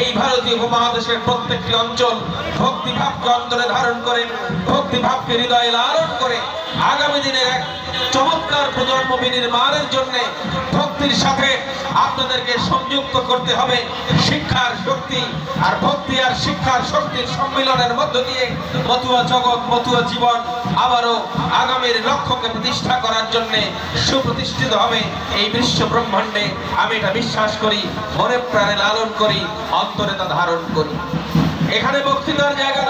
এই ভারতীয় উপমহাদেশের প্রত্যেকটি অঞ্চল ভক্তিভাবকে অন্তরে ধারণ করে, ভক্তিভাবকে হৃদয়ে লালন করে আগামী দিনের এক চমৎকার প্রজন্ম বিনির্মাণের জন্য ভক্তির সাথে আপনাদেরকে সংযুক্ত করতে হবে। শিক্ষার শক্তি আর ভক্তি আর শিক্ষার শক্তির সম্মিলনের মধ্য দিয়ে মতুয়া জগৎ, মতুয়া জীবন আবারও আগামীর লক্ষ্যকে প্রতিষ্ঠা করার জন্য সুপ্রতিষ্ঠিত হবে এই বিশ্ব ব্রহ্মাণ্ডে। আমি এটা বিশ্বাস করি মনে প্রাণে লালন করি অন্তরে তা ধারণ করি। এখানে বক্তৃতার জায়গা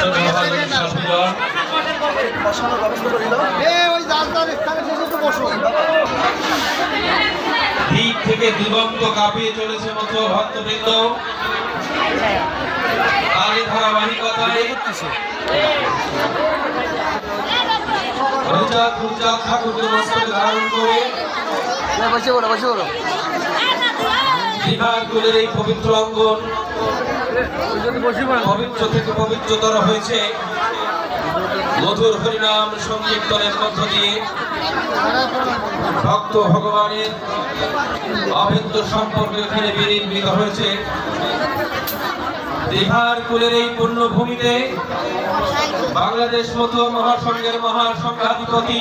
শ্রদ্ধাভাজন সাধুগণ, ওই স্থানে বসো দিক থেকে দিগন্ত কাঁপিয়ে চলেছে মতো ভক্তবৃন্দ। আর এই ধারাবাহিকতায় ঠাকুরকে মস্তকে ধারণ করে এ, বসে বলো বসে বলো। বিভাগ কুলের এই পবিত্র অঙ্গন পবিত্র থেকে পবিত্রতর হয়েছে। মধুর হরিনাম সংকীর্তনের মধ্য দিয়ে ভক্ত ভগবানের অভেদ্য সম্পর্ক এখানে বিনির্মিত হয়েছে। বিহার কুলের এই পুণ্যভূমিতে বাংলাদেশ মতো মহাসংঘের মহাসংঘাধিপতি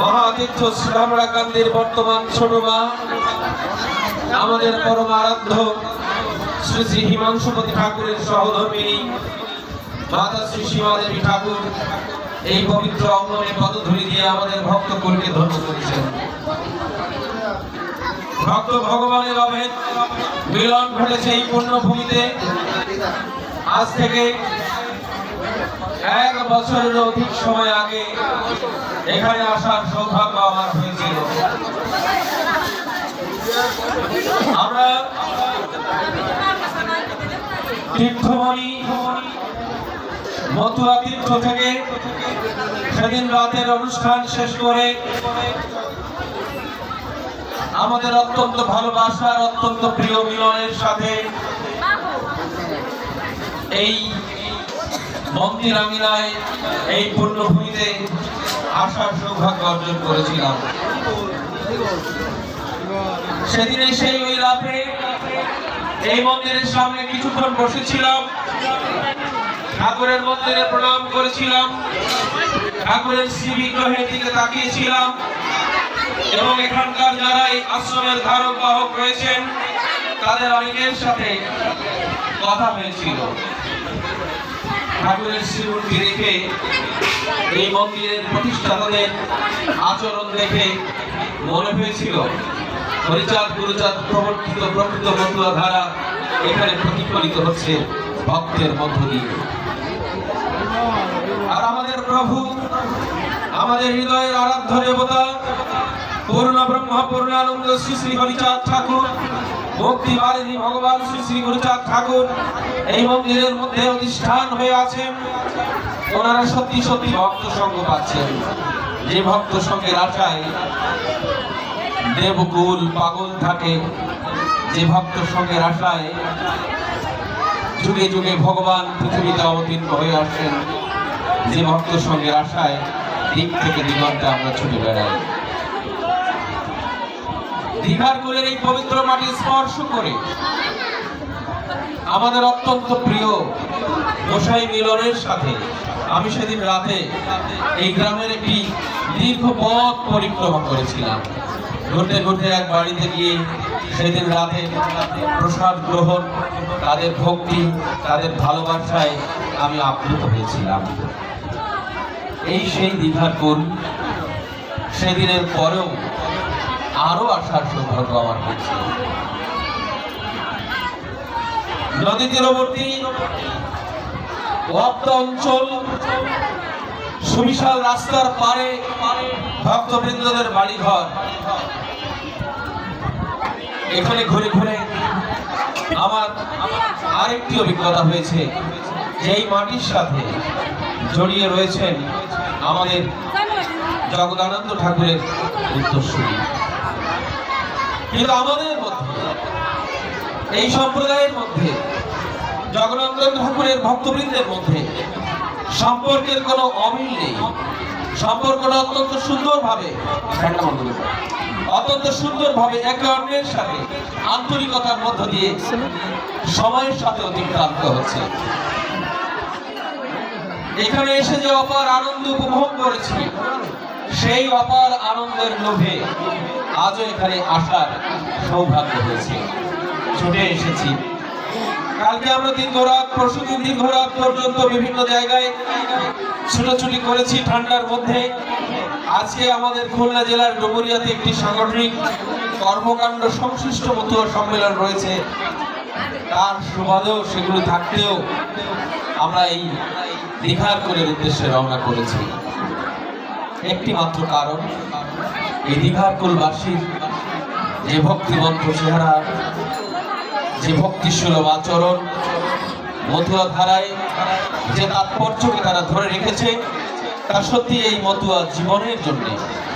মহাতীর্থ শ্রীরামরা গান্ধীর বর্তমান ছোট মা, আমাদের পরম আরাধ্য শ্রী শ্রী হিমাংশুপতি ঠাকুরের সহধর্মিনী মাতা শ্রী সীমা দেবী ঠাকুর, এই পবিত্র অঙ্গনে পদধূলি দিয়ে আমাদের ভক্ত কুলকে ধন্য করেছেন। ভক্ত ভগবানের অভেদ মিলন ঘটেছে এই পুণ্যভূমিতে আজ থেকে এক বছরের অধিক সময় আগে এখানে আসার সৌভাগ্য আমার হয়েছিল। আমরা তীর্থমণি মতুয়া তীর্থ থেকে সেদিন রাতের অনুষ্ঠান শেষ করে আমাদের অত্যন্ত ভালোবাসার অত্যন্ত প্রিয় মিলনের সাথে এই মন্দির আমিনায় এই পুণ্যভূমিতে আসার সৌভাগ্য অর্জন করেছিলাম। সেদিনে সেই ওই রাতে এই মন্দিরের সামনে কিছুক্ষণ বসেছিলাম। ঠাকুরের মন্দিরে প্রণাম করেছিলাম। ঠাকুরের শ্রী বিগ্রহের দিকে তাকিয়েছিলাম এবং এখানকার যারা এই আশ্রমের ধারক বাহক রয়েছেন, তাদের অনেকের সাথে কথা হয়েছিল। ঠাকুরের শ্রীমূর্তি দেখে এই মন্দিরের প্রতিষ্ঠাতাদের আচরণ দেখে মনে হয়েছিল। হরিচাঁদ, গুরুচাঁদ প্রবর্তিত প্রকৃত বন্ধুয়া ধারা এখানে প্রতিফলিত হচ্ছে ভক্তের মধ্য দিয়ে আর আমাদের প্রভু আমাদের হৃদয়ের আরাধ্য দেবতা, পূর্ণ ব্রহ্ম, পূর্ণানন্দ শ্রী শ্রী হরিচাঁদ ঠাকুর ভক্তি বারিধি ভগবান শ্রী শ্রী গুরুচাঁদ ঠাকুর এই মন্দিরের মধ্যে অধিষ্ঠান হয়ে আছেন। ওনারা সত্যি সত্যি ভক্ত সঙ্গ পাচ্ছেন। যে ভক্ত সঙ্গের আশায় দেবকুল পাগল থাকে, যে ভক্ত সঙ্গের আশায় যুগে যুগে ভগবান পৃথিবীতে অবতীর্ণ হয়ে আসেন যে ভক্ত সঙ্গের আশায় দিক থেকে দিগন্তে আমরা ছুটে বেড়াই। দীঘার কুলের এই পবিত্র মাটি স্পর্শ করে আমাদের অত্যন্ত প্রিয় গোসাই মিলনের সাথে আমি সেদিন রাতে এই গ্রামের একটি দীর্ঘ পথ পরিক্রমা করেছিলাম। ঘুরতে ঘুরতে এক বাড়িতে গিয়ে সেদিন রাতে প্রসাদ গ্রহণ, তাদের ভক্তি, তাদের ভালোবাসায় আমি আপ্লুত হয়েছিলাম। এই সেই দীঘার কুল সেদিনের পরেও আরও আসার সৌভাগ্য আমার হয়েছে। নদী তীরবর্তী ওয়াপ্ত অঞ্চল, সুবিশাল রাস্তার পারে ভক্তবৃন্দদের বাড়ি ঘর এখানে ঘুরে ঘুরে আমার আরেকটি অভিজ্ঞতা হয়েছে, যে এই মাটির সাথে জড়িয়ে রয়েছেন আমাদের জগদানন্দ ঠাকুরের উত্তরসূরি কিন্তু আমাদের মধ্যে, এই সম্প্রদায়ের মধ্যে জগন্নাথ ঠাকুরের ভক্তবৃন্দের মধ্যে সম্পর্কের কোনো অমিল নেই সম্পর্কটা অত্যন্ত সুন্দরভাবে। অত্যন্ত সুন্দরভাবে একে অন্যের সাথে আন্তরিকতার মধ্য দিয়ে সময়ের সাথে অতিক্রান্ত হচ্ছে এখানে এসে যে অপার আনন্দ উপভোগ করেছি, সেই অপার আনন্দের লোভে আজও এখানে আসার সৌভাগ্য হয়েছে। ছুটে এসেছি। কালকে আমরা দীর্ঘ রাত পরশু দিন দীর্ঘ রাত পর্যন্ত বিভিন্ন জায়গায় ছুটোছুটি করেছি ঠান্ডার মধ্যে। আজকে আমাদের খুলনা জেলার ডুবুরিয়াতে একটি সাংগঠনিক কর্মকাণ্ড সংশ্লিষ্ট মতুয়া সম্মেলন রয়েছে। তার সুবাদেও সেগুলো থাকতেও আমরা এই দীঘার কোলের উদ্দেশ্যে রওনা করেছি। একটি মাত্র কারণ, এই দীঘার কুলবাসীর যে ভক্তিমন্ত্র চেহারা, যে ভক্তিসুলভ আচরণ, মতুয়া ধারায় যে তাৎপর্যকে তারা ধরে রেখেছে, তা সত্যি এই মতুয়া জীবনের জন্য,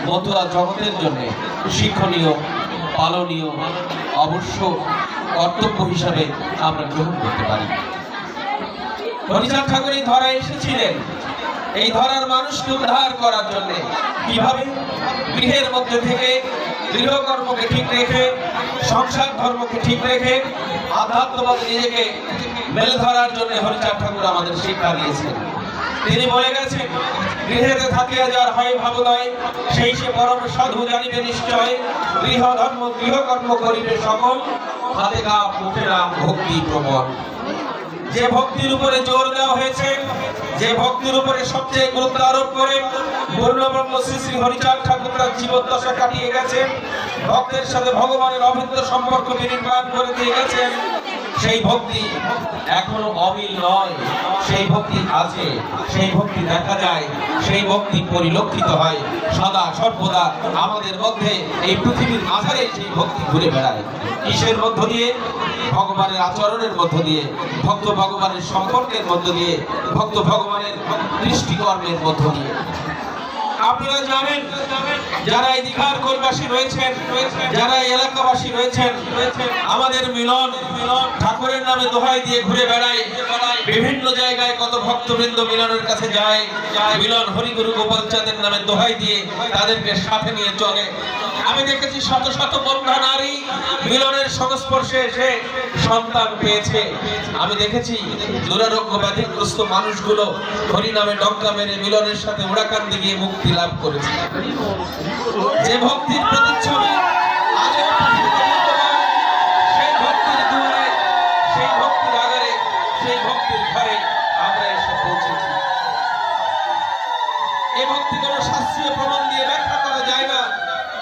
মতুয়া জগতের জন্য শিক্ষণীয়, পালনীয়, অবশ্য কর্তব্য হিসাবে আমরা গ্রহণ করতে পারি। হরিচাঁদ ঠাকুর এই ধরায় এসেছিলেন। এই ধরার মানুষকে উদ্ধার করার জন্য কীভাবে? গৃহের মধ্যে থেকে গৃহকর্মকে ঠিক রেখে, সংসার ধর্মকে ঠিক রেখে আধ্যাত্মবাদ নিজেকে মেলে ধরার জন্য হরিচাঁদ ঠাকুর আমাদের শিক্ষা দিয়েছেন। তিনি বলে গেছেন, গৃহেতে থাকিয়া যার হয় ভাবুদয়, সেই সে পরম সাধু জানিবে নিশ্চয়, গৃহ ধর্ম গৃহকর্ম করিবে সকল, হাতে গা মুখে ভক্তি প্রবল। যে ভক্তির উপরে জোর দেওয়া হয়েছে, যে ভক্তির উপরে সবচেয়ে গুরুত্ব আরোপ করে পূর্ণব্রহ্ম শ্রী শ্রী হরিচাঁদ ঠাকুর তার জীবদ্দশা কাটিয়ে গেছেন। ভক্তের সাথে ভগবানের অভিন্ন সম্পর্ক বিনির্মাণ করে দিয়ে গেছেন। সেই ভক্তি এখনও অমিল নয়। সেই ভক্তি আছে, সেই ভক্তি দেখা যায়, সেই ভক্তি পরিলক্ষিত হয়। সদা সর্বদা আমাদের মধ্যে এই পৃথিবীর মাঝারে সেই ভক্তি ঘুরে বেড়ায়। কিসের মধ্য দিয়ে? ভগবানের আচরণের মধ্য দিয়ে, ভক্ত ভগবানের সম্পর্কের মধ্য দিয়ে, ভক্ত ভগবানের দৃষ্টিকর্মের মধ্য দিয়ে। আপনারা জানেন, যারা এই দীঘার কোলবাসী রয়েছেন, যারা এলাকাবাসী রয়েছেন, আমাদের মিলন মিলন ঠাকুরের নামে দোহাই দিয়ে ঘুরে বেড়ায়। বিভিন্ন জায়গায় কত ভক্তবৃন্দ মিলনের কাছে যায়। মিলন হরিগুরু গোপাল চাঁদের নামে দোহাই দিয়ে তাদেরকে সাথে নিয়ে চলে। আমি দেখেছি শত শত বন্ধা নারী মিলনের সংস্পর্শে এসে সন্তান পেয়েছে। আমি দেখেছি দুরারোগ্য ব্যাধিগ্রস্ত মানুষগুলো হরি নামে ডঙ্কা মেরে মিলনের সাথে ওড়াকান্দি গিয়ে মুক্তি লাভ করেছে। যে ভক্তির প্রতিচ্ছবি এই ভক্তি কোনো শাস্ত্রীয় প্রমাণ দিয়ে ব্যাখ্যা করা যায় না।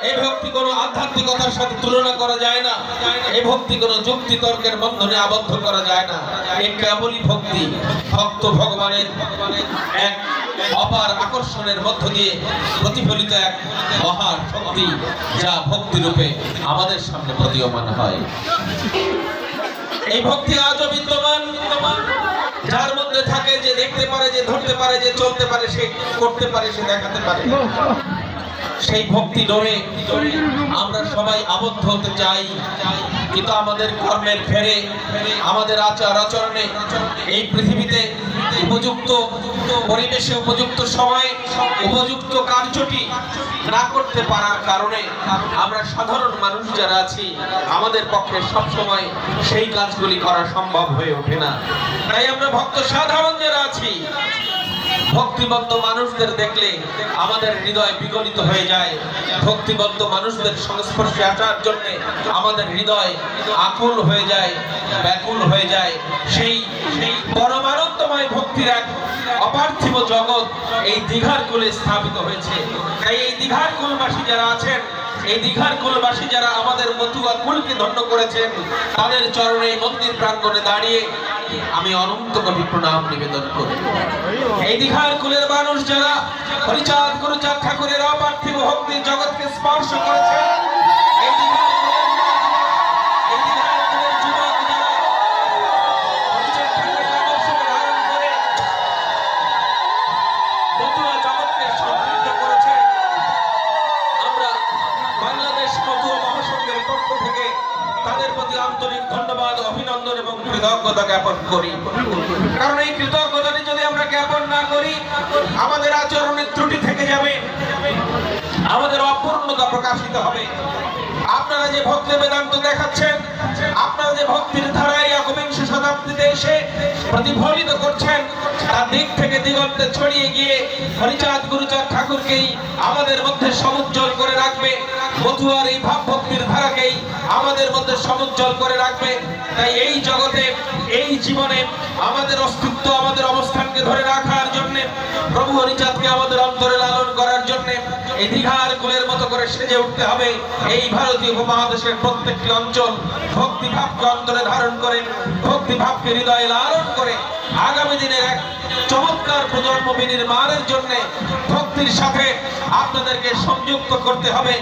এই ভক্তি কোনো আধ্যাত্মিকতার সাথে তুলনা করা যায় না। এই ভক্তি কোনো যুক্তি তর্কের বন্ধনে আবদ্ধ করা যায় না। এই কেবলই ভক্তি, ভক্ত ভগবানের এক অপার আকর্ষণের মধ্য দিয়ে প্রতিফলিত এক মহান শক্তি, যা ভক্তি রূপে আমাদের সামনে প্রতীয়মান হয়। এই ভক্তি আজও বিদ্যমান, যার মধ্যে থাকে যে দেখতে পারে, যে ধরতে পারে, যে চলতে পারে, সে করতে পারে, সে দেখাতে পারে। সেই ভক্তি ডোরে আমরা সবাই আবদ্ধ হতে চাই। কিন্তু আমাদের কর্মের ফেরে, আমাদের আচার আচরণে এই পৃথিবীতে উপযুক্ত পরিবেশে উপযুক্ত সময়ে উপযুক্ত কার্যটি না করতে পারার কারণে আমরা সাধারণ মানুষ যারা আছি, আমাদের পক্ষে সব সময় সেই কাজগুলি করা সম্ভব হয়ে ওঠে না। তাই আমরা ভক্ত সাধারণ যারা আছি ভক্তিবদ্ধ মানুষদের দেখলে আমাদের হৃদয় বিগলিত হয়ে যায়। ভক্তিবদ্ধ মানুষদের সংস্পর্শে আসার জন্য আমাদের হৃদয় আকুল হয়ে যায়, ব্যাকুল হয়ে যায়। সেই সেই পরমানন্দময় ভক্তির এক অপার্থিব জগৎ এই দীঘার কুলে স্থাপিত হয়েছে। তাই এই দীঘার কুলবাসী যারা আছেন এই দীঘার কুলবাসী যারা আমাদের মতুয়া কুলকে ধন্য করেছেন, তাদের চরণে মন্দির প্রাঙ্গণে দাঁড়িয়ে আমি অনন্ত কোটি প্রণাম নিবেদন করি। এই দীঘার কুলের মানুষ যারা হরিচাঁদ, গুরুচাঁদ ঠাকুরের অপার্থিব ভক্তির জগৎকে স্পর্শ করেছে করি। কারণ এই কৃতজ্ঞতাটি যদি আমরা জ্ঞাপন না করি আমাদের আচরণের ত্রুটি থেকে যাবে। আমাদের অপূর্ণতা প্রকাশিত হবে। আপনারা যে ভক্তি বেদান্ত দেখাচ্ছেন, আপনারা যে ভক্তির ধারায় একবিংশ শতাব্দীতে এসে প্রতিফলিত করছেন, তার দিক থেকে দিগন্তে ছড়িয়ে গিয়ে হরিচাঁদ গুরুচাঁদ ঠাকুরকেই আমাদের মধ্যে সমুজ্জ্বল করে রাখবে। মধুয়ার এই ভাব ভক্তির ধারাকেই আমাদের মধ্যে সমুজ্জ্বল করে রাখবে। তাই এই জগতে, এই জীবনে আমাদের অস্তিত্ব, আমাদের অবস্থানকে ধরে রাখার জন্য, প্রভু হরিচাঁদকে আমাদের অন্তরে লালন করার জন্য এই দীঘার কুলের মতো করে সেজে উঠতে হবে। এই ভারতীয় উপমহাদেশের প্রত্যেকটি অঞ্চল ভক্তি ভাবকে অন্তরে ধারণ করে ভক্তি ভাবকে হৃদয়ে লালন করে আগামী দিনের এক চমৎকার প্রজন্ম বিনির্মাণের জন্য ভক্তির সাথে আপনাদেরকে সংযুক্ত করতে হবে।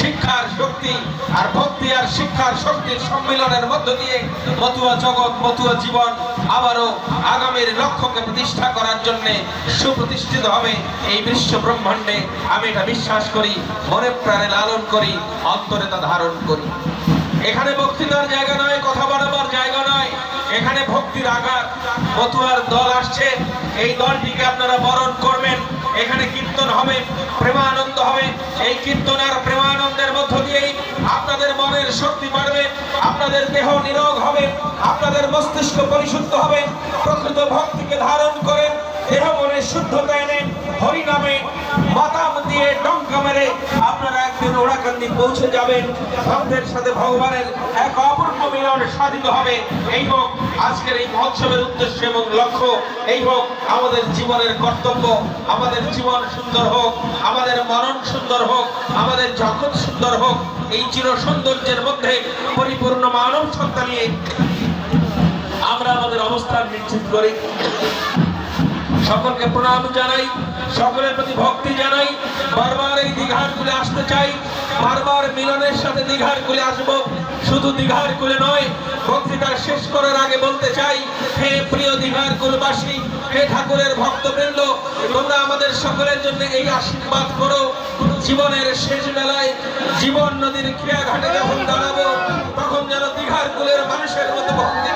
শিক্ষার শক্তি আর ভক্তি আর শিক্ষার শক্তির সম্মিলনের মধ্য দিয়ে মতুয়া জগৎ, মতুয়া জীবন আবারও আগামীর লক্ষ্যকে প্রতিষ্ঠা করার জন্য সুপ্রতিষ্ঠিত হবে এই বিশ্ব ব্রহ্মাণ্ডে। আমি এটা বিশ্বাস করি, মনে প্রাণে লালন করি, অন্তরে তা ধারণ করি। এখানে বক্তৃতার জায়গা নয়, কথা বলাবার জায়গা নয়। এখানে ভক্তির আঘাত মতুয়ার দল আসছে। এই দলটিকে আপনারা বরণ করবেন। এখানে কীর্তন হবে, প্রেমানন্দ হবে। এই কীর্তন আর প্রেমানন্দের মধ্য দিয়েই আপনাদের মনের শক্তি বাড়বে, আপনাদের দেহ নিরোগ হবে, আপনাদের মস্তিষ্ক পরিশুদ্ধ হবে। প্রকৃত ভক্তিকে ধারণ করেন দেহ মনের শুদ্ধতা এনে হরি নামে মাতাম দিয়ে ডঙ্কা মেরে আপনারা একদিন ওড়াকান্দি পৌঁছে যাবেন। ভক্তের সাথে ভগবানের এক অপূর্ব মিলন সাধিত হবে। এই হোক আজকের এই মহোৎসবের উদ্দেশ্য এবং লক্ষ্য। এই হোক আমাদের জীবনের কর্তব্য। আমাদের জীবন সুন্দর হোক, আমাদের মরণ সুন্দর হোক, আমাদের জগৎ সুন্দর হোক। এই চির সৌন্দর্যের মধ্যে পরিপূর্ণ মানব সত্তা নিয়ে আমরা আমাদের অবস্থান নিশ্চিত করি। সকলকে প্রণাম জানাই, সকলের প্রতি ভক্তি জানাই। বারবার এই দীঘার কুলে আসতে চাই, বারবার মিলনের সাথে দীঘার কুলে আসব। শুধু দীঘার কুলে নয় বক্তৃতা শেষ করার আগে বলতে চাই, হে প্রিয় দীঘার কুলবাসী, হে ঠাকুরের ভক্তবৃন্দ, তোমরা আমাদের সকলের জন্য এই আশীর্বাদ করো। জীবনের শেষ বেলায় জীবন নদীর ক্রিয়াঘাটে যখন দাঁড়াবো, তখন যেন দীঘার কুলের মানুষের মতো ভক্তি